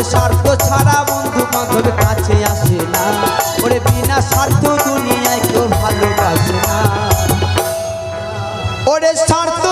ওরে স্বার্থ ছাড়া বন্ধু বান্ধব কাছে আসে না। ওরে বিনা স্বার্থ দুনিয়ায় কেউ ভালোবাসে না। ওরে স্বার্থ